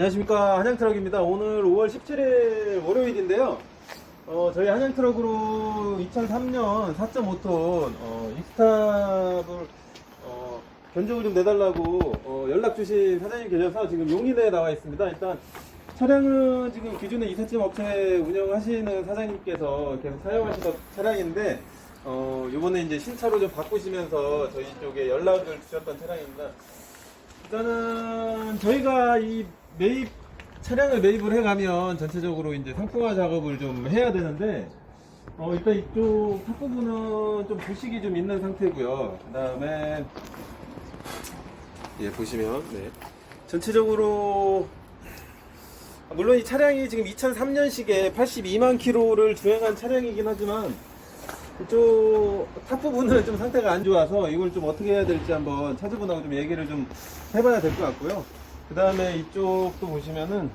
안녕하십니까 한양트럭입니다. 오늘 5월 17일 월요일인데요. 어, 저희 한양트럭으로 2003년 4.5톤 어, 익스탑을 어, 견적을 좀 내달라고 어, 연락 주신 사장님 계셔서 지금 용인에 나와 있습니다. 일단 차량은 지금 기존에 이삿짐 업체 운영하시는 사장님께서 계속 사용하시던 차량인데 어, 요번에 이제 신차로 좀 바꾸시면서 저희 쪽에 연락을 주셨던 차량입니다. 일단은 저희가 이 매입 차량을 매입을 해가면 전체적으로 이제 상품화 작업을 좀 해야 되는데 어 일단 이쪽 탑 부분은 좀 부식이 좀 있는 상태고요. 그 다음에 예 보시면 네 전체적으로 물론 이 차량이 지금 2003년식에 82만 킬로를 주행한 차량이긴 하지만 이쪽 탑 부분은 좀 상태가 안 좋아서 이걸 좀 어떻게 해야 될지 한번 차주분하고 좀 얘기를 좀 해봐야 될 것 같고요. 그 다음에 이쪽도 보시면은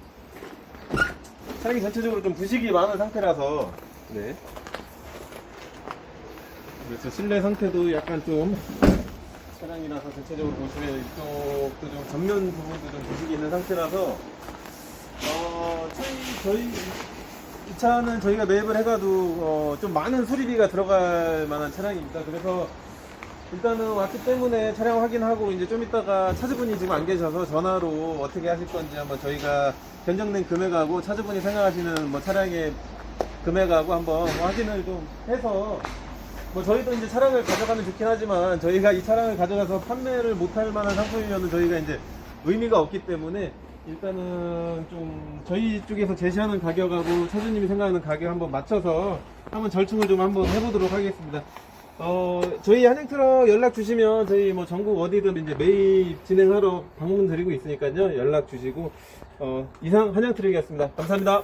차량이 전체적으로 좀 부식이 많은 상태라서 네. 그래서 실내 상태도 약간 좀 차량이라서 전체적으로 보시면 이쪽도 좀 전면 부분도 좀 부식이 있는 상태라서 어, 저희, 저희 이 차는 저희가 매입을 해가도 어, 좀 많은 수리비가 들어갈 만한 차량입니다. 그래서 일단은 왔기 때문에 차량 확인하고 이제 좀 이따가 차주분이 지금 안 계셔서 전화로 어떻게 하실 건지 한번 저희가 견적낸 금액하고 차주분이 생각하시는 뭐 차량의 금액하고 한번 확인을 좀 해서 뭐 저희도 이제 차량을 가져가면 좋긴 하지만 저희가 이 차량을 가져가서 판매를 못할 만한 상품이면 저희가 이제 의미가 없기 때문에 일단은 좀 저희 쪽에서 제시하는 가격하고 차주님이 생각하는 가격 한번 맞춰서 한번 절충을 좀 한번 해보도록 하겠습니다. 어, 저희 한양트럭 연락 주시면 저희 뭐 전국 어디든 이제 매입 진행하러 방문 드리고 있으니까요. 연락 주시고, 어, 이상 한양트럭이었습니다. 감사합니다.